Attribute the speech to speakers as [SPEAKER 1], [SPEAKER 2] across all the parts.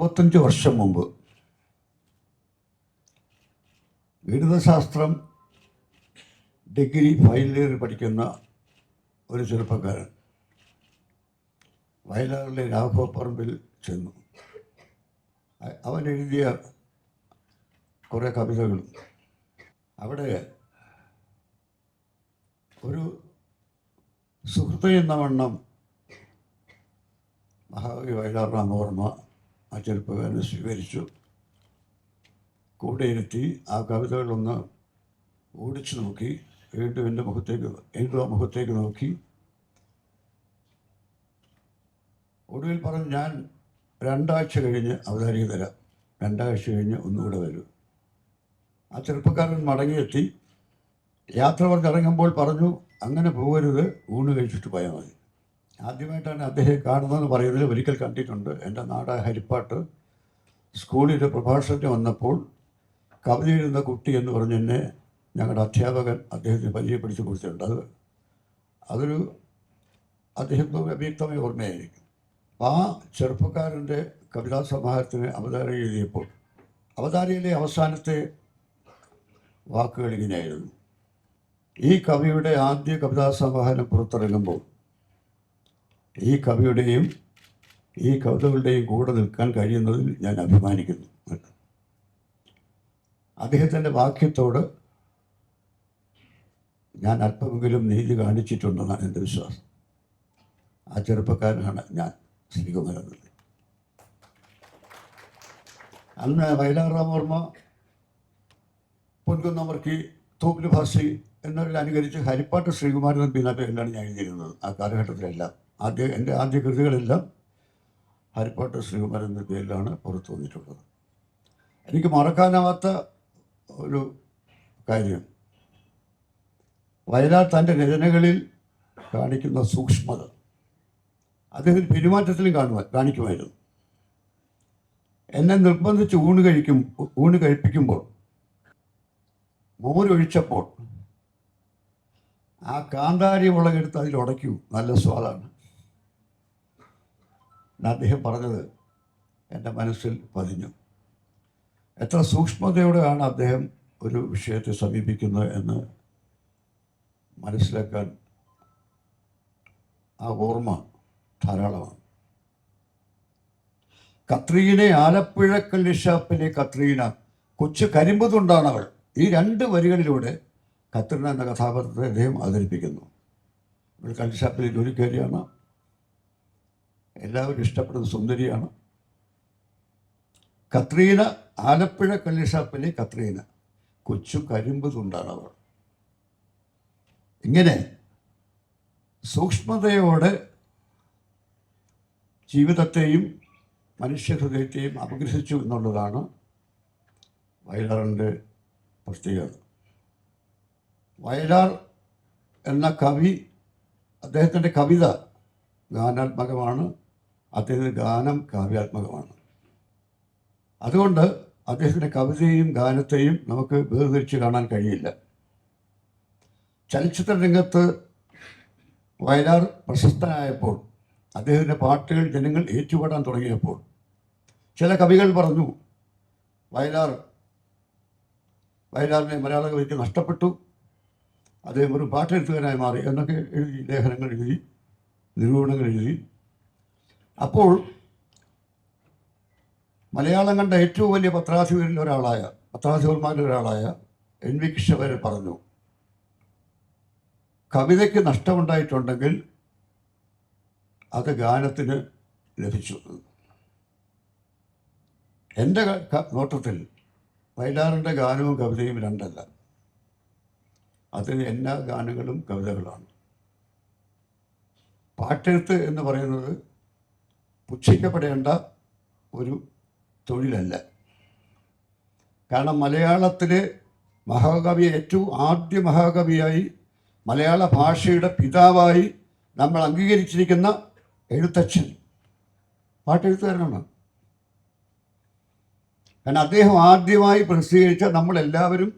[SPEAKER 1] അറുപത്തഞ്ച് വർഷം മുമ്പ് ഗണിതശാസ്ത്രം ഡിഗ്രി ഫൈനൽ ഇയർ പഠിക്കുന്ന ഒരു ചെറുപ്പക്കാരൻ വയലാറിലെ രാഘവപ്പറമ്പിൽ ചെന്നു. അവൻ എഴുതിയ കുറേ കവിതകളും. അവിടെ ഒരു സുഹൃത്ത് എന്ന വണ്ണം മഹാകവി വയലാർ രാമവർമ്മ ആ ചെറുപ്പക്കാരനെ സ്വീകരിച്ചു. കൂടെ ഇരുത്തി ആ കവിതകളൊന്ന് ഓടിച്ചു നോക്കി. വീണ്ടും എന്റെ മുഖത്തേക്ക് എന്റെ മുഖത്തേക്ക് നോക്കി. ഒടുവിൽ പറഞ്ഞു ഞാൻ രണ്ടാഴ്ച കഴിഞ്ഞ് അവതാരിക തരാം. രണ്ടാഴ്ച കഴിഞ്ഞ് ഒന്നുകൂടെ വരും. ആ ചെറുപ്പക്കാരൻ മടങ്ങിയെത്തി. യാത്ര പറഞ്ഞിറങ്ങുമ്പോൾ പറഞ്ഞു അങ്ങനെ പോകരുത്. ഊണ് കഴിച്ചിട്ട് പോയാൽ മതി. ആദ്യമായിട്ടാണ് അദ്ദേഹം കാണുന്നതെന്ന് പറയുന്നത് ഒരിക്കൽ കണ്ടിട്ടുണ്ട്. എന്റെ നാട് ഹരിപ്പാട്ട് സ്കൂളിൽ പ്രഭാഷണത്തിന് വന്നപ്പോൾ കവിത എഴുതുന്ന കുട്ടി എന്ന് പറഞ്ഞ് എന്നെ ഞങ്ങളുടെ അധ്യാപകൻ അദ്ദേഹത്തിന് പരിചയപ്പെടുത്തി കൊടുത്തിട്ടുണ്ട്. അത് അതൊരു അദ്ദേഹത്തിന് വ്യക്തമായ ഓർമ്മയായിരിക്കും. അപ്പം ആ ചെറുപ്പക്കാരന്റെ കവിതാ സമാഹാരത്തിന് അവതാരം എഴുതിയപ്പോൾ അവതാരയിലെ അവസാനത്തെ വാക്കുകൾ ഇങ്ങനെയായിരുന്നു. ഈ കവിയുടെ ആദ്യ കവിതാ സമാഹാരം പുറത്തിറങ്ങുമ്പോൾ ഈ കവിയുടെയും ഈ കവിതകളുടെയും കൂടെ നിൽക്കാൻ കഴിയുന്നതിൽ ഞാൻ അഭിമാനിക്കുന്നു അദ്ദേഹത്തിന്റെ വാക്യത്തോട് ഞാൻ അല്പമെങ്കിലും നീതി കാണിച്ചിട്ടുണ്ടെന്നാണ് എന്റെ വിശ്വാസം. ആ ചെറുപ്പക്കാരനാണ് ഞാൻ ശ്രീകുമാരൻ അന്ന് വയലാർ രാമവർമ്മ പൊൻകുന്നമർക്കി തോപ്പിൽ എന്നവരിൽ അനുകരിച്ച് ഹരിപ്പാട്ട് ശ്രീകുമാരൻ എന്ന പേരിലാണ് ഞാൻ എഴുതിയിരുന്നത്. ആ കാലഘട്ടത്തിലെല്ലാം ആദ്യ എന്റെ ആദ്യ കൃതികളെല്ലാം ഹരിപ്പാട്ട് ശ്രീകുമാരൻ എന്ന പേരിലാണ് പുറത്തു വന്നിട്ടുള്ളത്. എനിക്ക് മറക്കാനാവാത്ത ഒരു കാര്യം. വയലാർ തന്റെ രചനകളിൽ കാണിക്കുന്ന സൂക്ഷ്മത. അദ്ദേഹം പെരുമാറ്റത്തിലും കാണുവാൻ കാണിക്കുമായിരുന്നു. എന്നെ നിർബന്ധിച്ച് ഊണ് കഴിക്കും ഊണ് കഴിപ്പിക്കുമ്പോൾ മോരൊഴിച്ചപ്പോൾ ആ കാന്താരി മുളകെടുത്ത് അതിൽ നല്ല സ്വാദാണ്. അദ്ദേഹം പറഞ്ഞത്? എന്റെ മനസ്സിൽ പതിഞ്ഞു. എത്ര സൂക്ഷ്മതയോടെയാണ് അദ്ദേഹം ഒരു വിഷയത്തെ സമീപിക്കുന്നത് എന്ന് മനസ്സിലാക്കാൻ ആ ഓർമ്മ ധാരാളമാണ്. കത്രീനെ ആലപ്പുഴ കല്ലിഷാപ്പിലെ കത്രീന കൊച്ചു കരിമ്പ് തുണ്ടാണവൾ ഈ രണ്ട് വരികളിലൂടെ കത്രീന എന്ന കഥാപാത്രത്തെ അദ്ദേഹം അവതരിപ്പിക്കുന്നു. ഇവൾ കല്ലിഷാപ്പിലെ ജോലിക്കാരിയാണ് എല്ലാവരും ഇഷ്ടപ്പെടുന്ന സുന്ദരിയാണ്. കത്രീന ആലപ്പുഴ കല്ലിഷാപ്പിലെ കത്രീന. കൊച്ചു കരിമ്പ് തുണ്ടാണ് അവർ ഇങ്ങനെ സൂക്ഷ്മതയോടെ ജീവിതത്തെയും മനുഷ്യഹൃദയത്തെയും അപഗ്രഹിച്ചു എന്നുള്ളതാണ് വയലാറിന്റെ പ്രത്യേകത. വയലാർ എന്ന കവി അദ്ദേഹത്തിന്റെ കവിത ഗാനാത്മകമാണ്. അദ്ദേഹത്തിന്റെ ഗാനം കാവ്യാത്മകമാണ്. അതുകൊണ്ട് അദ്ദേഹത്തിന്റെ കവിതയും ഗാനത്തെയും നമുക്ക് വേർതിരിച്ച് കാണാൻ കഴിയില്ല. ചലച്ചിത്ര രംഗത്ത് വയലാർ പ്രശസ്തനായപ്പോൾ അദ്ദേഹത്തിന്റെ പാട്ടുകൾ ജനങ്ങൾ ഏറ്റുപാടാൻ തുടങ്ങിയപ്പോൾ ചില കവികൾ പറഞ്ഞു വയലാർ വയലാറിനെ മലയാള കവിക്ക് നഷ്ടപ്പെട്ടു അദ്ദേഹം ഒരു പാട്ടെഴുത്തുകാരനായി മാറി എന്നൊക്കെ എഴുതി ലേഖനങ്ങൾ എഴുതി നിരൂപണങ്ങൾ എഴുതി അപ്പോൾ മലയാളം കണ്ട ഏറ്റവും വലിയ പത്രാധിപരിൽ ഒരാളായ പത്രാധിപന്മാരിൽ ഒരാളായ എൻ വി കൃഷ്ണവരൻ പറഞ്ഞു കവിതയ്ക്ക് നഷ്ടമുണ്ടായിട്ടുണ്ടെങ്കിൽ അത് ഗാനത്തിന് ലഭിച്ചു. എന്റെ നോട്ടത്തിൽ വയലാറിന്റെ ഗാനവും കവിതയും രണ്ടല്ല. അതിന് എല്ലാ ഗാനങ്ങളും കവിതകളാണ്. പാട്ടെഴുത്ത് എന്ന് പറയുന്നത് പുച്ഛിക്കപ്പെടേണ്ട ഒരു തൊഴിലല്ല. കാരണം മലയാളത്തിലെ മഹാകവി ഏറ്റവും ആദ്യ മഹാകവിയായി മലയാള ഭാഷയുടെ പിതാവായി നമ്മൾ അംഗീകരിച്ചിരിക്കുന്ന എഴുത്തച്ഛൻ. പാട്ടെഴുത്തുകാരനാണ്. കാരണം അദ്ദേഹം ആദ്യമായി പ്രസിദ്ധീകരിച്ച നമ്മളെല്ലാവരും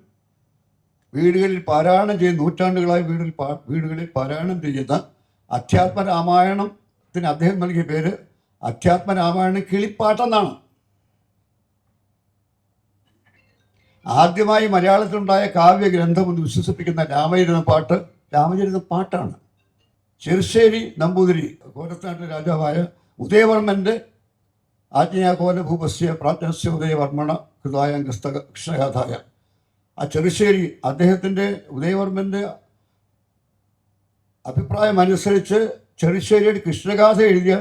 [SPEAKER 1] വീടുകളിൽ പാരായണം ചെയ്യുന്ന നൂറ്റാണ്ടുകളായി വീടുകളിൽ വീടുകളിൽ പാരായണം ചെയ്യുന്ന അധ്യാത്മ രാമായണത്തിന് അദ്ദേഹം നൽകിയ പേര് അധ്യാത്മരാമായണം കിളിപ്പാട്ടെന്നാണ്. ആദ്യമായി മലയാളത്തിലുണ്ടായ കാവ്യഗ്രന്ഥം എന്ന് വിശ്വസിപ്പിക്കുന്ന രാമചരിത പാട്ട് രാമചരിത പാട്ടാണ്. ചെറുശ്ശേരി നമ്പൂതിരി കോരത്താട്ട് രാജാവായ ഉദയവർമ്മന്റെ ആജ്ഞാകോല ഭൂപസ്യ പ്രാജ്ഞസ്യ ഉദയവർമ്മണ കൃതായ കൃഷ്ണ കൃഷ്ണകഥായ ആ ചെറുശ്ശേരി അദ്ദേഹത്തിന്റെ ഉദയവർമ്മന്റെ അഭിപ്രായം അനുസരിച്ച് ചെറുശ്ശേരിയുടെ കൃഷ്ണഗാഥ എഴുതിയ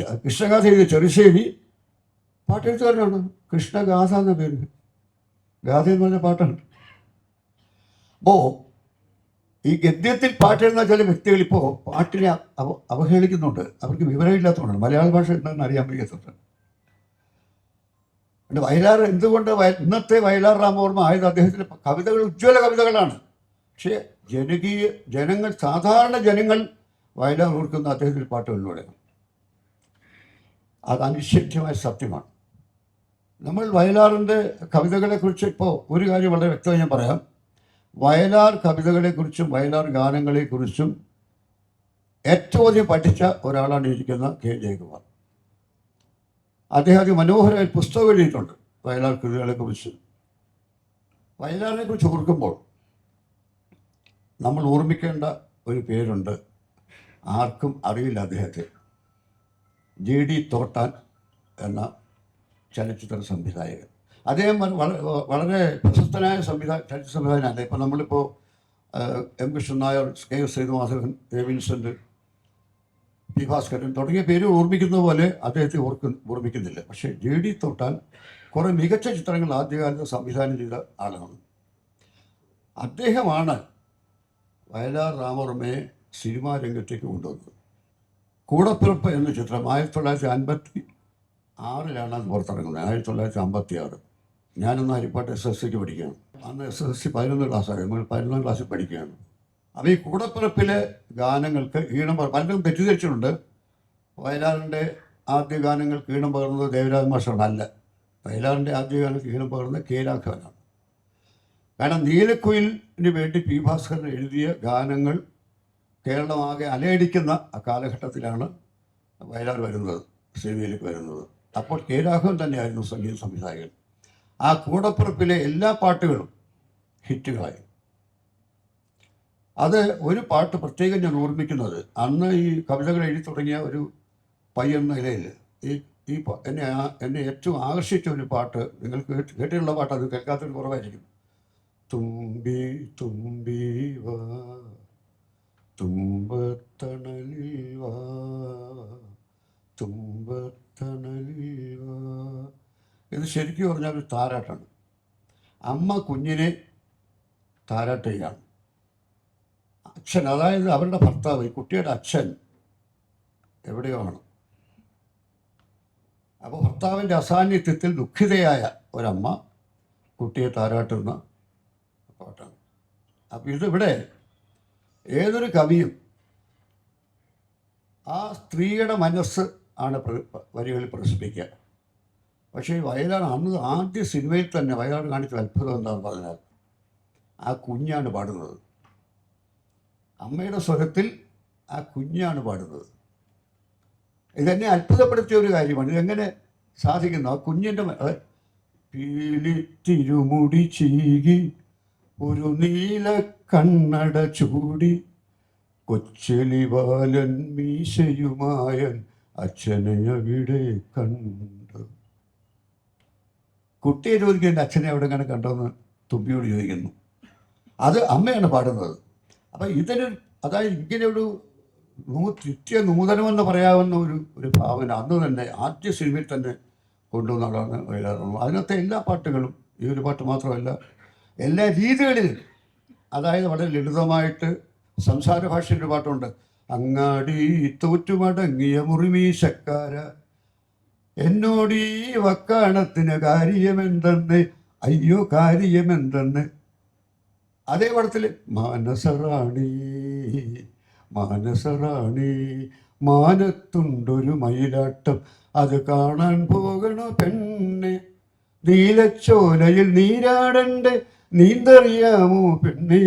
[SPEAKER 1] കൃഷ്ണഗാഥ എഴുതിയ ചെറുശ്ശേരി പാട്ടെഴുത്തുകാരനാണ്. കൃഷ്ണഗാഥ എന്ന പേര് ഗാഥ എന്ന് പറഞ്ഞ പാട്ടാണ്. അപ്പോൾ ഈ ഗദ്യത്തിൽ പാട്ടെഴുതുന്ന ചില വ്യക്തികൾ ഇപ്പോൾ പാട്ടിനെ അവ അവഹേളിക്കുന്നുണ്ട്. അവർക്ക് വിവരമില്ലാത്തതുകൊണ്ടാണ്. മലയാള ഭാഷ എന്താണെന്ന് അറിയാൻ വയ്യാത്തതുകൊണ്ട്. വയലാർ എന്തുകൊണ്ട് ഇന്നത്തെ വയലാർ രാമവർമ്മ ആയത് അദ്ദേഹത്തിന്റെ കവിതകൾ ഉജ്ജ്വല കവിതകളാണ്. പക്ഷേ ജനകീയ ജനങ്ങൾ സാധാരണ ജനങ്ങൾ വയലാർ ഓർക്കുന്ന അദ്ദേഹത്തിന്റെ പാട്ടുകളിലൂടെ അത് അനിശ്ചിത്യമായ സത്യമാണ്. നമ്മൾ വയലാറിന്റെ കവിതകളെക്കുറിച്ച് ഇപ്പോൾ ഒരു കാര്യം വളരെ വ്യക്തമായി ഞാൻ പറയാം. വയലാർ കവിതകളെക്കുറിച്ചും വയലാർ ഗാനങ്ങളെക്കുറിച്ചും ഏറ്റവും അധികം പഠിച്ച ഒരാളാണ് ഇരിക്കുന്ന കെ. ജയകുമാർ. അദ്ദേഹം അത് മനോഹരമായ പുസ്തകം എഴുതിയിട്ടുണ്ട് വയലാർ കൃതികളെക്കുറിച്ച് വയലാറിനെ കുറിച്ച് ഓർക്കുമ്പോൾ നമ്മൾ ഓർമ്മിക്കേണ്ട ഒരു പേരുണ്ട്. ആർക്കും അറിയില്ല അദ്ദേഹത്തെ. ജെ ഡി തോട്ടാൻ എന്ന ചലച്ചിത്ര സംവിധായകൻ. അദ്ദേഹം വളരെ പ്രശസ്തനായ സംവിധാ ചലച്ചിത്ര സംവിധായകനല്ല? ഇപ്പോൾ നമ്മളിപ്പോൾ M Krishnan Nair K S Sethumadhavan Vincent P Bhaskaran തുടങ്ങിയ പേര് ഓർമ്മിക്കുന്ന പോലെ അദ്ദേഹത്തെ ഓർക്ക് ഓർമ്മിക്കുന്നില്ല. പക്ഷേ ജെ ഡി തോട്ടാൻ കുറേ മികച്ച ചിത്രങ്ങൾ ആദ്യകാലത്ത് സംവിധാനം ചെയ്ത ആളാണ്. അദ്ദേഹമാണ് വയലാർ രാമവർമ്മയെ സിനിമാ രംഗത്തേക്ക് കൊണ്ടുവന്നത്. കൂടപ്പിറപ്പ് എന്ന ചിത്രം ആയിരത്തി തൊള്ളായിരത്തി അൻപത്തി ആറിലാണ് അത് പുറത്തിറങ്ങുന്നത്. ആയിരത്തി തൊള്ളായിരത്തി അമ്പത്തി ആറ് ഞാനൊന്ന് ഹരിപ്പാട്ട് എസ് എസ് സിക്ക് പഠിക്കുകയാണ്. അന്ന് എസ് എസ് സി പതിനൊന്ന് ക്ലാസ്സാണ് നമ്മൾ പതിനൊന്നാം ക്ലാസ്സിൽ പഠിക്കുകയാണ്. അപ്പോൾ ഈ കൂടപ്പിറപ്പിലെ ഗാനങ്ങൾക്ക് ഈണം പറ പലരും തെറ്റിദ്ധരിച്ചിട്ടുണ്ട്. വയലാറിന്റെ ആദ്യ ഗാനങ്ങൾക്ക് ഈണം പകർന്നത് ദേവരാജ മാഷാണ് അല്ല വയലാറിന്റെ ആദ്യ ഗാനങ്ങൾക്ക് ഈണം പകർന്നത് കെ രാഘവനാണ്. കാരണം നീലക്കുയിലിന് വേണ്ടി പി ഭാസ്കരൻ എഴുതിയ ഗാനങ്ങൾ കേരളമാകെ അലയടിക്കുന്ന ആ കാലഘട്ടത്തിലാണ് വയലാർ വരുന്നത് സിനിമയിലേക്ക് വരുന്നത്. അപ്പോൾ കെ രാഘവൻ തന്നെയായിരുന്നു സംഗീത സംവിധായകൻ. ആ കൂടപ്പുറപ്പിലെ എല്ലാ പാട്ടുകളും ഹിറ്റുകളായി. അത് ഒരു പാട്ട് പ്രത്യേകം ഞാൻ ഓർമ്മിക്കുന്നത്. അന്ന് ഈ കവിതകൾ എഴുതി തുടങ്ങിയ ഒരു പയ്യൻ നിലയിൽ ഈ ഈ എന്നെ എന്നെ ഏറ്റവും ആകർഷിച്ച ഒരു പാട്ട് നിങ്ങൾ കേട്ട് കേട്ടിട്ടുള്ള പാട്ട് അത് കേൾക്കാത്തൊരു കുറവായിരിക്കും. തുമ്പി തുമ്പി വാ. തുമ്പത്തണലിൽ തുമ്പത്തണലിൽ വാ. ഇത് ശരിക്കും പറഞ്ഞാൽ ഒരു താരാട്ടാണ്. അമ്മ കുഞ്ഞിനെ താരാട്ട് ചെയ്യാണ് അച്ഛൻ അതായത് അവരുടെ ഭർത്താവ് ഈ കുട്ടിയുടെ അച്ഛൻ എവിടെയോ ആണ്. അപ്പോൾ ഭർത്താവിന്റെ അസാന്നിധ്യത്തിൽ ദുഃഖിതയായ ഒരമ്മ കുട്ടിയെ താരാട്ടുന്ന പാട്ടാണ്. അപ്പോൾ ഇതിവിടെ ഏതൊരു കവിയും ആ സ്ത്രീയുടെ മനസ്സ് ആണ് വരികളിൽ പ്രദർശിപ്പിക്കുക. പക്ഷേ വയലാർ അന്ന് ആദ്യ സിനിമയിൽ തന്നെ വയലാർ കാണിച്ച അത്ഭുതം എന്താണെന്ന് പറഞ്ഞാൽ ആ കുഞ്ഞാണ് പാടുന്നത്. അമ്മയുടെ സ്വരത്തിൽ ആ കുഞ്ഞാണ് പാടുന്നത്. ഇതെന്നെ അത്ഭുതപ്പെടുത്തിയ ഒരു കാര്യമാണ്. ഇതെങ്ങനെ സാധിക്കുന്നു? ആ കുഞ്ഞിന്റെ പീലി തിരുമുടി ചീകി ഒരു നീല കണ്ണട ചൂടി കൊച്ചലി ബാലൻ മീശയുമായൻ അച്ഛനെ അവിടെ കണ്ടു. കുട്ടിയെ ചോദിക്കും എന്റെ അച്ഛനെ എവിടെ എങ്ങനെ കണ്ടോന്ന്? തുമ്പിയോട് ചോദിക്കുന്നു. അത് അമ്മയാണ് പാടുന്നത്. അപ്പം ഇതിന് അതായത് ഇങ്ങനെ ഒരു നിത്യ നൂതനമെന്ന് പറയാവുന്ന ഒരു ഒരു ഭാവന അന്ന് തന്നെ ആദ്യ സിനിമയിൽ തന്നെ കൊണ്ടുവന്നതാണ് ആളാണ് വയലാറുള്ളത് അതിനകത്തെ എല്ലാ പാട്ടുകളും ഈ ഒരു പാട്ട് മാത്രമല്ല എല്ലാ രീതികളിലും. അതായത് വളരെ ലളിതമായിട്ട് സംസാര ഭാഷയുടെ പാട്ടുണ്ട്. അങ്ങാടി തോറ്റുമടങ്ങിയ മുറിമീശക്കാര എന്നോട് വക്കാണത്തിന് കാര്യമെന്തെന്ന് അയ്യോ കാര്യമെന്തെന്ന്. അതേ പടത്തിൽ മാനസറാണി മാനസറാണി മാനത്തുണ്ടൊരു മയിലാട്ടം അത് കാണാൻ പോകണോ പെണ്ണെ? നീലച്ചോലയിൽ നീരാടണ്ടേ നീന്തറിയാമോ പെണ്ണേ?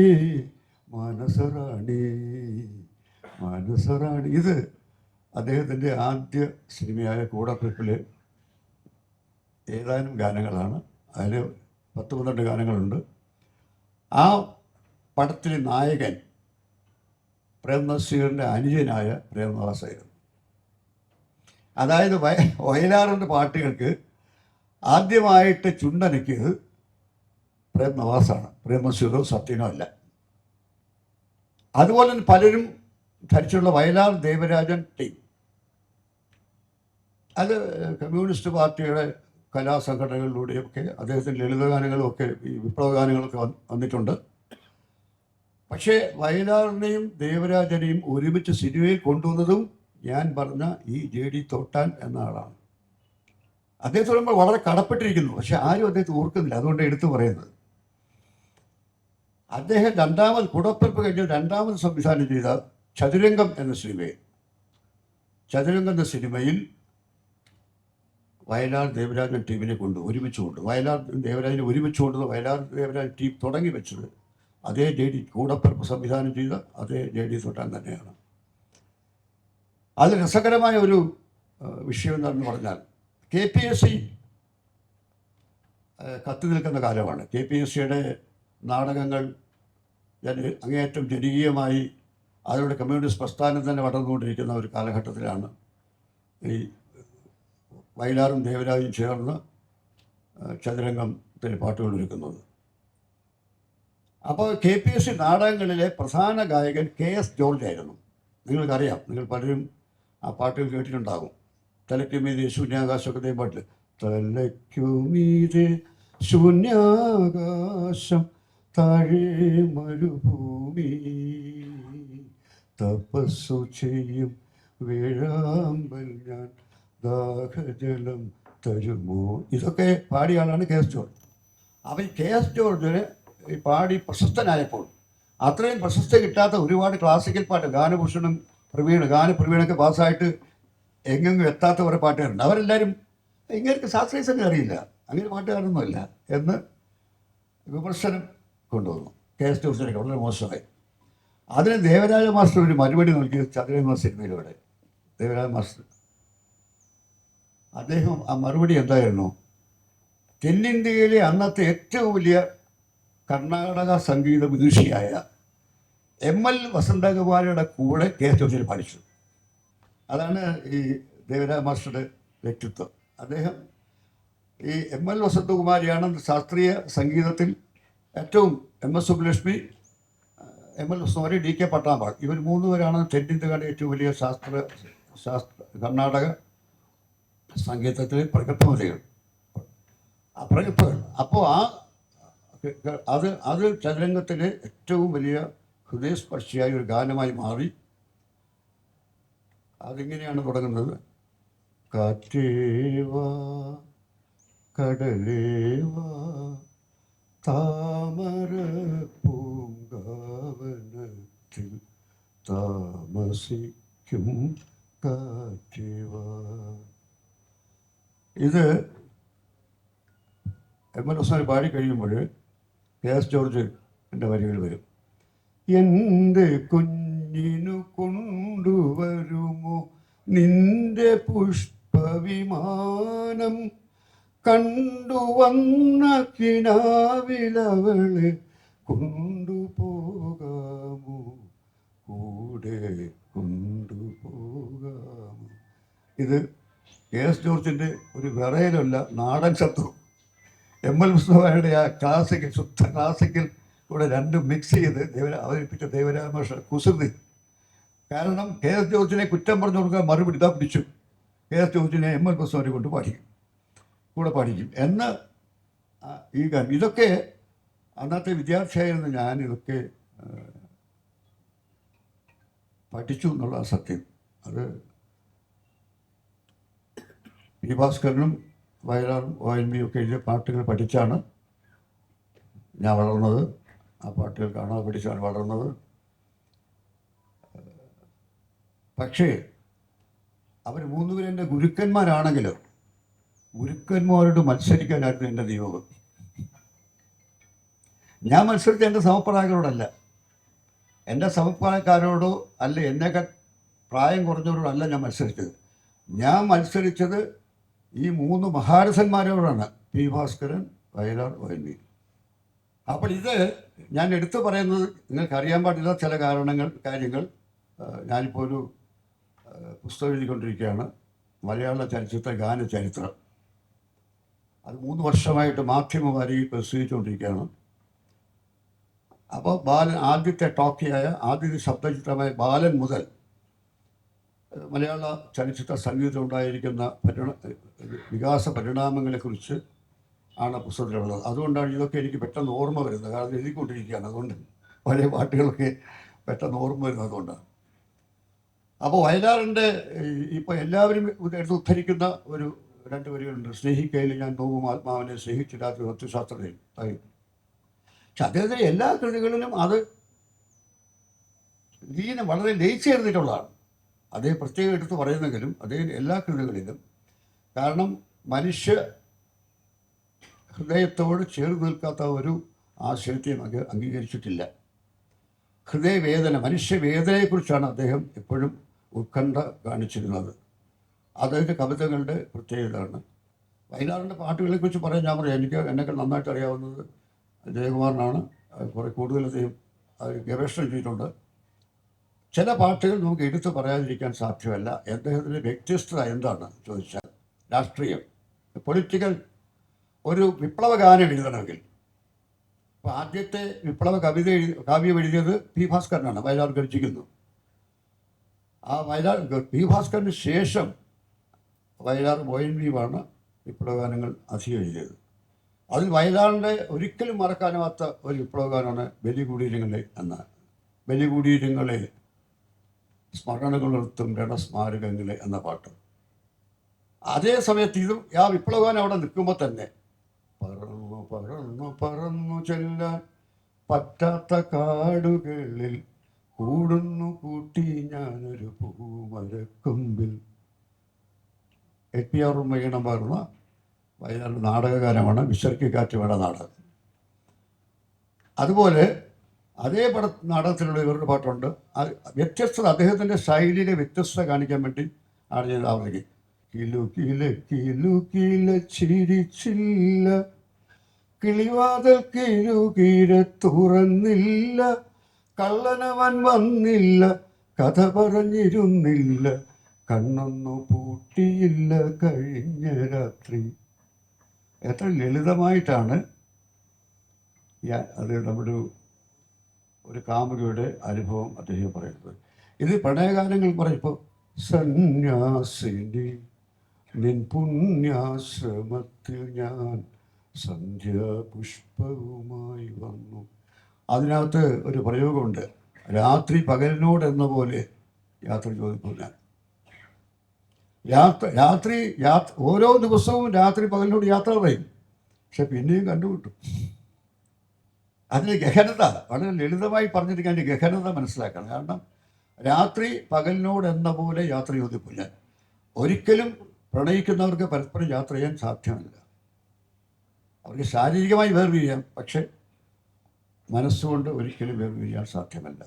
[SPEAKER 1] മനസ്സറാണി മനസ്സറാണി ഇത് അദ്ദേഹത്തിന്റെ ആദ്യ സിനിമയായ കൂടപ്പിപ്പിലെ ഏതാനും ഗാനങ്ങളാണ്. അതിൽ പത്ത് പന്ത്രണ്ട് ഗാനങ്ങളുണ്ട്. ആ പടത്തിലെ നായകൻ പ്രേംനസീറിന്റെ അനുജനായ പ്രേംദാസായിരുന്നു. അതായത് വയ വയലാറിന്റെ പാട്ടുകൾക്ക് ആദ്യമായിട്ട് ചുണ്ടനക്കിയത് പ്രേം നവാസാണ് പ്രേം നസീറോ സത്യനോ അല്ല. അതുപോലെ തന്നെ പലരും ധരിച്ചുള്ള വയലാർ ദേവരാജൻ ടീം. അത് കമ്മ്യൂണിസ്റ്റ് പാർട്ടിയുടെ കലാസംഘടനകളിലൂടെയൊക്കെ അദ്ദേഹത്തിന്റെ ലളിതഗാനങ്ങളൊക്കെ ഈ വിപ്ലവഗാനങ്ങളൊക്കെ വന്ന് വന്നിട്ടുണ്ട്. പക്ഷേ വയലാറിനെയും ദേവരാജനെയും ഒരുമിച്ച് സിനിമയിൽ കൊണ്ടുവന്നതും ഞാൻ പറഞ്ഞ ഈ ജെ ഡി തോട്ടാൻ എന്ന ആളാണ്. അദ്ദേഹത്തോട് നമ്മൾ വളരെ കടപ്പെട്ടിരിക്കുന്നു. പക്ഷെ ആരും അദ്ദേഹത്തെ ഓർക്കുന്നില്ല. അതുകൊണ്ട് എടുത്തു പറയുന്നത്. അദ്ദേഹം രണ്ടാമത് കുടപ്പിറപ്പ് കഴിഞ്ഞ് രണ്ടാമത് സംവിധാനം ചെയ്ത ചതുരംഗം എന്ന സിനിമയിൽ ചതുരംഗം എന്ന സിനിമയിൽ വയലാർ ദേവരാജൻ ടീമിനെ കൊണ്ട് ഒരുമിച്ച് കൊണ്ട് വയലാർ ദേവരാജനെ ഒരുമിച്ച് കൊണ്ടുവന്ന് വയലാർ ദേവരാജൻ ടീം തുടങ്ങി വെച്ചത് അതേ ജെ ഡി കൂടപ്പിറപ്പ് സംവിധാനം ചെയ്ത അതേ ജെ ഡി തൊട്ടാൻ തന്നെയാണ്. അത് രസകരമായ ഒരു വിഷയം എന്ന് പറഞ്ഞാൽ കെ പി എസ് സി കത്തി നിൽക്കുന്ന കാലമാണ്. കെ പി എസ് സിയുടെ നാടകങ്ങൾ അങ്ങേയറ്റം ജനകീയമായി അതിലൂടെ കമ്മ്യൂണിസ്റ്റ് പ്രസ്ഥാനം തന്നെ വളർന്നുകൊണ്ടിരിക്കുന്ന ഒരു കാലഘട്ടത്തിലാണ് ഈ വയലാറും ദേവരാജും ചേർന്ന് ചതുരംഗത്തിൽ പാട്ടുകൾ ഒരുക്കുന്നത്. അപ്പോൾ കെ പി എസ് സി നാടകങ്ങളിലെ പ്രധാന ഗായകൻ കെ എസ് ജോർജ് ആയിരുന്നു. നിങ്ങൾക്കറിയാം നിങ്ങൾ പലരും ആ പാട്ടുകൾ കേട്ടിട്ടുണ്ടാകും. തലയ്ക്കുമീതെ ശൂന്യാകാശമൊക്കെ പാട്ടിൽ തലയ്ക്കുമീതെ ശൂന്യാകാശം താഴെ മരുഭൂമി. തപസ്സു ചെയ്യും വേഴാമ്പൽ ഞാൻ. ദാഹജലം തരുമോ? ഇതൊക്കെ പാടിയ ആളാണ് കെ എസ് ജോർജ്. അവൻ കെ എസ് ജോർജിന് പാടി പ്രശസ്തനായപ്പോൾ അത്രയും പ്രശസ്തി കിട്ടാത്ത ഒരുപാട് ക്ലാസിക്കൽ പാട്ട് ഗാനഭൂഷണം പ്രവീണ് ഗാനപ്രവീണൊക്കെ പാസ്സായിട്ട് എങ്ങെങ്ങും എത്താത്ത കുറേ പാട്ടുകാരുണ്ട്. അവരെല്ലാവരും ഇങ്ങനെ ശാസ്ത്രീയ സംഗതി അറിയില്ല. അങ്ങനെ പാട്ടുകാരൊന്നുമല്ല എന്ന് വിമർശനം കൊണ്ടുവന്നു. കെ എസ് ജോർജിനൊക്കെ വളരെ മോശമായി. അതിന് ദേവരാജ മാസ്റ്റർ ഒരു മറുപടി നൽകി ചതുരംഗ സിനിമയിലൂടെ. ദേവരാജ മാസ്റ്റർ. അദ്ദേഹം ആ മറുപടി എന്തായിരുന്നു? തെന്നിന്ത്യയിലെ അന്നത്തെ ഏറ്റവും വലിയ കർണാടക സംഗീത വിദുഷിയായ എം എൽ വസന്തകുമാരിയുടെ കൂടെ കെ എസ് ജോർജിൽ പഠിച്ചു അതാണ് ഈ ദേവരാജ മാസ്റ്ററുടെ വ്യക്തിത്വം. അദ്ദേഹം ഈ എം എൽ വസന്തകുമാരിയാണ് ശാസ്ത്രീയ സംഗീതത്തിൽ ഏറ്റവും M S Subbulakshmi M L sorry D K Pattammal ഇവർ മൂന്ന് പേരാണ് തെന്നിന്ത്യയുടെ ഏറ്റവും വലിയ ശാസ്ത്ര ശാസ്ത്ര കർണാടക സംഗീതത്തിലെ ആ പ്രഗത്ഭകൾ. അപ്പോൾ ആ അത് അത് ചതുരംഗത്തിലെ ഏറ്റവും വലിയ ഹൃദയസ്പർശിയായ ഒരു ഗാനമായി മാറി. അതിങ്ങനെയാണ് തുടങ്ങുന്നത്. കാറ്റേവാ കടലേവാ താമര പൂങ്കാവനത്തിൽ താമസിക്കും കാറ്റിവ. ഇത് എം എൽ ഹുസ്മാൻ പാടി കഴിയുമ്പോൾ കെ എസ് ജോർജ് എന്റെ വരികൾ വരും. എന്റെ കുഞ്ഞിനു കൊണ്ടുവരുമോ? നിന്റെ പുഷ്പവിമാനം കണ്ടുവന്ന കിനാവിലവളെ കൊണ്ടുപോകാമോ? കൂടെ കൊണ്ടുപോകാമോ? ഇത് കെ എസ് ജോർജിന്റെ ഒരു വിറയലല്ല നാടൻ ശത്രു എം എൽ മുസ്തഫയുടെ ആ ക്ലാസിക്കൽ ശുദ്ധ ക്ലാസിക്കൽ കൂടെ രണ്ടും മിക്സ് ചെയ്ത് ദേവ അവതരിപ്പിച്ച ദേവരാമേഷ കുസൃതി. കാരണം കെ എസ് ജോർജിനെ കുറ്റം പറഞ്ഞു കൊടുക്കാൻ മറുപടി ഇതാ പിടിച്ചു. കെ എസ് ജോർജിനെ എം എൽ മുസ്തഫയെ കൊണ്ട് പാടിക്കും കൂടെ പഠിക്കും. എന്ന് ഈ കാര്യം. ഇതൊക്കെ അന്നത്തെ വിദ്യാർത്ഥിയായിരുന്ന ഞാൻ ഇതൊക്കെ പഠിച്ചു എന്നുള്ള സത്യം. അത് പി ഭാസ്കരനും വയലാറും ഒ എൻ ബിയും ഒക്കെ എഴുതിയ പാട്ടുകൾ പഠിച്ചാണ് ഞാൻ വളർന്നത്. ആ പാട്ടുകൾ കാണാതെ പഠിച്ചാണ് വളർന്നത്. പക്ഷേ അവർ മൂന്നുപേരെ ഗുരുക്കന്മാരാണെങ്കിലും ഗുരുക്കന്മാരോട് മത്സരിക്കാനായിരുന്നു എന്റെ നിയോഗം. ഞാൻ മത്സരിച്ച എന്റെ സമപ്രായക്കാരോടല്ല. എന്റെ സമപ്രായക്കാരോടോ അല്ല എന്നേക്കാൾ പ്രായം കുറഞ്ഞവരോടല്ല ഞാൻ മത്സരിച്ചത്. ഞാൻ മത്സരിച്ചത് ഈ മൂന്ന് മഹാരഥന്മാരോടാണ് പി ഭാസ്കരൻ വയലാർ വയൻവി അപ്പോൾ ഇത് ഞാൻ എടുത്തു പറയുന്നത് നിങ്ങൾക്ക് അറിയാൻ പാടില്ല ചില കാരണങ്ങൾ കാര്യങ്ങൾ ഞാനിപ്പോൾ ഒരു പുസ്തകം എഴുതിക്കൊണ്ടിരിക്കുകയാണ്. മലയാള ചലച്ചിത്ര ഗാന ചരിത്രം അത് മൂന്ന് വർഷമായിട്ട് മാധ്യമവാരിയിൽ പ്രസിദ്ധിച്ചുകൊണ്ടിരിക്കുകയാണ് അപ്പോൾ ബാലൻ ആദ്യത്തെ ടോക്കിയായ ആദ്യത്തെ ശബ്ദചിത്രമായ ബാലൻ മുതൽ മലയാള ചലച്ചിത്ര സംഗീതം ഉണ്ടായിരിക്കുന്ന പരിണ വികാസ പരിണാമങ്ങളെക്കുറിച്ച് ആണ് പുസ്തകത്തിലുള്ളത് അതുകൊണ്ടാണ് ഇതൊക്കെ എനിക്ക് പെട്ടെന്ന് ഓർമ്മ വരുന്നത്. കാരണം എഴുതിക്കൊണ്ടിരിക്കുകയാണ്. അതുകൊണ്ട് പഴയ പാട്ടുകളൊക്കെ പെട്ടെന്ന് ഓർമ്മ വരുന്നത് അതുകൊണ്ടാണ് അപ്പോൾ വയലാറിന്റെ ഇപ്പോൾ എല്ലാവരും ഇത് എടുത്ത് ഉദ്ധരിക്കുന്ന ഒരു രണ്ട് വരികളുണ്ട് സ്നേഹിക്കയിൽ ഞാൻ നോവും ആത്മാവിനെ സ്നേഹിച്ചിടാത്ത തത്വശാസ്ത്രത്തിൽ പക്ഷെ അദ്ദേഹത്തിന്റെ എല്ലാ കൃതികളിലും അത് ലീന വളരെ ലയിച്ചു ചേർന്നിട്ടുള്ളതാണ് അദ്ദേഹം പ്രത്യേകം എടുത്ത് പറയുന്നെങ്കിലും അദ്ദേഹം എല്ലാ കൃതികളിലും കാരണം മനുഷ്യ ഹൃദയത്തോട് ചേർന്ന് നിൽക്കാത്ത ഒരു ആശയത്തെയും അങ്ങ് അംഗീകരിച്ചിട്ടില്ല. ഹൃദയവേദന മനുഷ്യവേദനയെക്കുറിച്ചാണ് അദ്ദേഹം എപ്പോഴും ഉത്കണ്ഠ കാണിച്ചിരുന്നത്. അദ്ദേഹത്തിന്റെ കവിതകളുടെ പ്രത്യേകതയാണ് വയലാറിന്റെ പാട്ടുകളെ കുറിച്ച് പറയാൻ ഞാൻ പറയാം. എനിക്ക് എന്നെക്കെ നന്നായിട്ട് അറിയാവുന്നത് ജയകുമാറിനാണ്. കുറെ കൂടുതലധികം അദ്ദേഹം ഗവേഷണം ചെയ്തിട്ടുണ്ട്. ചില പാട്ടുകൾ നമുക്ക് എടുത്തു പറയാതിരിക്കാൻ സാധ്യമല്ല. അദ്ദേഹത്തിന്റെ വ്യത്യസ്തത എന്താണ് ചോദിച്ചാൽ രാഷ്ട്രീയം. പൊളിറ്റിക്കൽ ഒരു വിപ്ലവ ഗാനം എഴുതണമെങ്കിൽ. അപ്പോൾ ആദ്യത്തെ വിപ്ലവ കവിത എഴുതി കാവ്യം എഴുതിയത് പി ഭാസ്കരനാണ്. വയലാർ ഗർജിക്കുന്നു. ആ വയലാർ പി ഭാസ്കറിന് ശേഷം വയലാർ വിയുമാണ് വിപ്ലവഗാനങ്ങൾ അധികം എഴുതിയത് അതിൽ വയലാറിന്റെ ഒരിക്കലും മറക്കാനാവാത്ത ഒരു വിപ്ലവഗാനമാണ് ബലികുടീരങ്ങളെ എന്ന ബലികുടീരങ്ങളെ സ്മരണകളുർത്തും രണസ്മാരകങ്ങളെ എന്ന പാട്ട്. അതേ സമയത്ത് ഇതും ആ വിപ്ലവഗാനം അവിടെ നിൽക്കുമ്പോൾ തന്നെ പറന്നു പറന്നു പറന്നു ചെല്ലാൻ പറ്റാത്ത കാടുകളിൽ കൂടുന്നു കൂട്ടി ഞാനൊരു പൂമരക്കൊമ്പിൽ എ പി ആർ ഉമ്മയ്യണം പകർന്ന വയനാട് നാടകകാരമാണ് വിശർക്കി കാറ്റുവേട നാടകം. അതുപോലെ അതേ പട നാടകത്തിലുള്ള ഇവരുടെ പാട്ടുണ്ട്. വ്യത്യസ്തത അദ്ദേഹത്തിന്റെ ശൈലിയിലെ വ്യത്യസ്തത കാണിക്കാൻ വേണ്ടി ആണ് ഞാൻ ആവർത്തിക്കും കിലു കില കിലു കില ചിരിച്ചില്ല കിളിവാതൽ കിലു കീര തുറന്നില്ല. കള്ളനവൻ വന്നില്ല. കഥ പറഞ്ഞിരുന്നില്ല. കണ്ണൊന്നു പൂട്ടിയില്ല കഴിഞ്ഞ രാത്രി. എത്ര ലളിതമായിട്ടാണ് അത് നമ്മുടെ ഒരു കാമുകിയുടെ അനുഭവം അദ്ദേഹം പറയുന്നത്. ഇത് പ്രണയകാലങ്ങൾ പറയുമ്പോൾ സന്യാസിനി നിൻ പുണ്യാശ്രമത്തിൽ ഞാൻ സന്ധ്യാപുഷ്പവുമായി വന്നു. അതിനകത്ത് ഒരു പ്രയോഗമുണ്ട്. രാത്രി പകലിനോട് എന്ന പോലെ യാത്ര ചോദിക്കുന്നു ഞാൻ യാത്ര രാത്രി യാത്ര ഓരോ ദിവസവും രാത്രി പകലിനോട് യാത്ര പറയും. പക്ഷെ പിന്നെയും കണ്ടുമുട്ടും. അതിന് ഗഹനത വളരെ ലളിതമായി പറഞ്ഞിരിക്കാൻ അതിന്റെ ഗഹനത മനസ്സിലാക്കണം. കാരണം രാത്രി പകലിനോട് എന്ന പോലെ യാത്ര ചോദിപ്പില്ല ഒരിക്കലും പ്രണയിക്കുന്നവർക്ക് പരസ്പരം യാത്ര ചെയ്യാൻ സാധ്യമല്ല. അവർക്ക് ശാരീരികമായി വേർപിരിയാം പക്ഷെ മനസ്സുകൊണ്ട് ഒരിക്കലും വേർപിരിയാൻ സാധ്യമല്ല.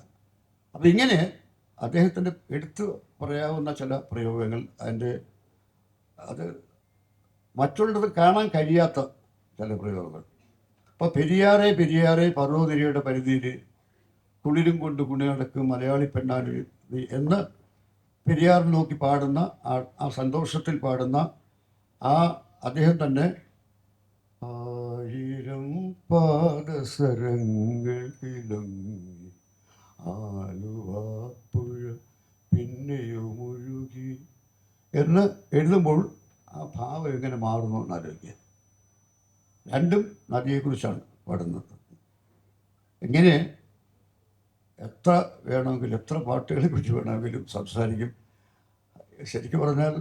[SPEAKER 1] അപ്പം ഇങ്ങനെ അദ്ദേഹത്തിന്റെ എടുത്തു പറയാവുന്ന ചില പ്രയോഗങ്ങൾ. അതിന്റെ അത് മറ്റുള്ളത് കാണാൻ കഴിയാത്ത ചില പ്രയോഗങ്ങൾ. അപ്പോൾ പെരിയാറെ പെരിയാറെ പർവതിരിയുടെ പരിധിയിൽ കുളിരും കൊണ്ട് കുണിയടക്കും മലയാളി പെണ്ണാണ് എന്ന് പെരിയാർ നോക്കി പാടുന്ന ആ സന്തോഷത്തിൽ പാടുന്ന ആ അദ്ദേഹം തന്നെ ആയിരം പാദസരങ്ങൾ കിളങ്ങി എന്ന് എഴുതുമ്പോൾ ആ ഭാവം എങ്ങനെ മാറുന്നു എന്നാലോചിക്കുക. രണ്ടും നദിയെക്കുറിച്ചാണ് പാടുന്നത് എങ്ങനെ എത്ര വേണമെങ്കിലും എത്ര പാട്ടുകളെ കുറിച്ച് വേണമെങ്കിലും സംസാരിക്കും. ശരിക്കും പറഞ്ഞാൽ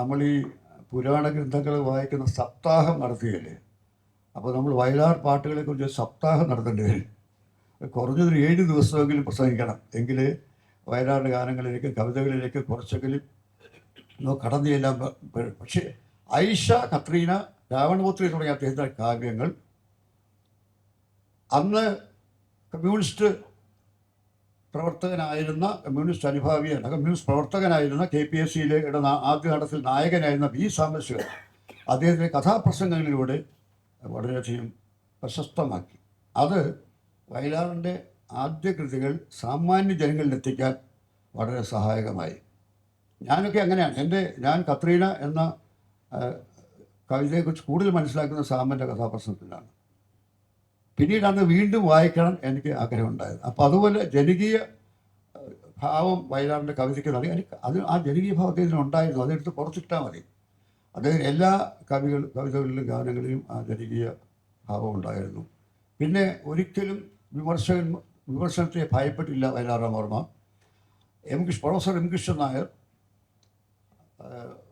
[SPEAKER 1] നമ്മൾ ഈ പുരാണ ഗ്രന്ഥങ്ങൾ വായിക്കുന്ന സപ്താഹം നടത്തുകയല്ലേ അപ്പോൾ നമ്മൾ വയലാർ പാട്ടുകളെ കുറിച്ച് സപ്താഹം നടത്തേണ്ടി വരും. കുറഞ്ഞതൊരു ഏഴ് ദിവസമെങ്കിലും പ്രസംഗിക്കണം. എങ്കിലേ വയലാറിന്റെ ഗാനങ്ങളിലേക്ക് കവിതകളിലേക്ക് കുറച്ചെങ്കിലും കടന്നു ചെല്ലാൻ പക്ഷേ ഐഷ കത്രീന രാവണപുത്രി തുടങ്ങിയ അദ്ദേഹത്തിന്റെ കാവ്യങ്ങൾ അന്ന് കമ്മ്യൂണിസ്റ്റ് പ്രവർത്തകനായിരുന്ന കമ്മ്യൂണിസ്റ്റ് അനുഭാവിയാണ് കമ്മ്യൂണിസ്റ്റ് പ്രവർത്തകനായിരുന്ന കെ പി എസ് സിയിലെ ആദ്യ നടത്തിൽ നായകനായിരുന്ന വി സാംബശിവൻ അദ്ദേഹത്തിന്റെ കഥാപ്രസംഗങ്ങളിലൂടെ വളരെയധികം പ്രശസ്തമാക്കി. അത് വയലാറിന്റെ ആദ്യ കൃതികൾ സാമാന്യ ജനങ്ങളിലെത്തിക്കാൻ വളരെ സഹായകമായി. ഞാനൊക്കെ അങ്ങനെയാണ്. എന്റെ ഞാൻ കത്രീന എന്ന കവിതയെക്കുറിച്ച് കൂടുതൽ മനസ്സിലാക്കുന്ന സാമന്റെ കഥാപ്രശ്നത്തിലാണ് പിന്നീടാണ് വീണ്ടും വായിക്കണം എനിക്ക് ആഗ്രഹമുണ്ടായത്. അപ്പോൾ അതുപോലെ ജനകീയ ഭാവം വയലാറിന്റെ കവിതയ്ക്ക് നൽകി. എനിക്ക് അത് ആ ജനകീയ ഭാവത്തിൽ ഇതിനുണ്ടായിരുന്നു അതെടുത്ത് പുറത്തിട്ടാൽ മതി. അദ്ദേഹം എല്ലാ കവികൾ കവിതകളിലും ഗാനങ്ങളിലും ആ ജനകീയ ഭാവം ഉണ്ടായിരുന്നു. പിന്നെ ഒരിക്കലും വിമർശകൻ വിമർശനത്തെ ഭയപ്പെട്ടില്ല വയലാറാം Varma. M Krishna professor M Krishnan Nair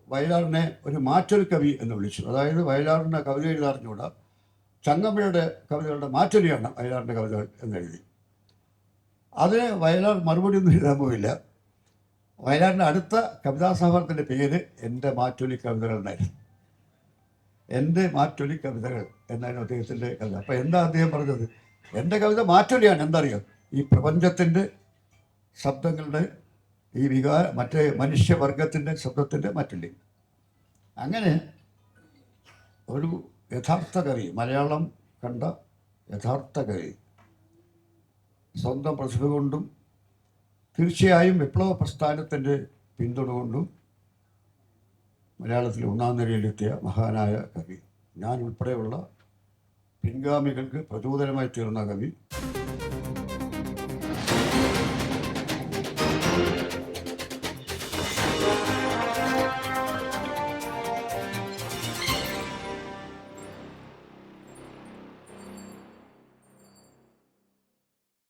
[SPEAKER 1] വയലാറിനെ ഒരു മാറ്റൊരു കവി എന്ന് വിളിച്ചു. അതായത് വയലാറിന്റെ കവിത എഴുതാറിഞ്ഞുകൂടാ? ചങ്ങമ്പുഴയുടെ കവിതകളുടെ മാറ്റൊലിയാണ് വയലാറിന്റെ കവിതകൾ എന്നെഴുതി അതിന് വയലാർ മറുപടി ഒന്നും എഴുതാൻ പോയില്ല വയലാറിന്റെ അടുത്ത കവിതാ സഹോദരത്തിന്റെ പേര് എന്റെ മാറ്റൊലി കവിതകൾ എന്നായിരുന്നു എന്റെ മാറ്റൊലി കവിതകൾ എന്നായിരുന്നു അദ്ദേഹത്തിന്റെ കവിത. അപ്പോൾ എന്താ അദ്ദേഹം പറഞ്ഞത്? എന്റെ കവിത മാറ്റൊലിയാണ്. എന്തറിയോ ഈ പ്രപഞ്ചത്തിന്റെ ശബ്ദങ്ങളുടെ ഈ വികാര മറ്റേ മനുഷ്യവർഗത്തിന്റെ ശബ്ദത്തിന്റെ മാറ്റൊലി അങ്ങനെ ഒരു യഥാർത്ഥ കവി മലയാളം കണ്ട യഥാർത്ഥ കവി സ്വന്തം പ്രതിഭ കൊണ്ടും തീർച്ചയായും വിപ്ലവ പ്രസ്ഥാനത്തിന്റെ പിന്തുണ കൊണ്ടും മലയാളത്തിൽ ഒന്നാം നിലയിലെത്തിയ മഹാനായ കവി. ഞാൻ ഉൾപ്പെടെയുള്ള പിൻഗാമികൾക്ക് പ്രചോദനമായി തീർന്ന കവി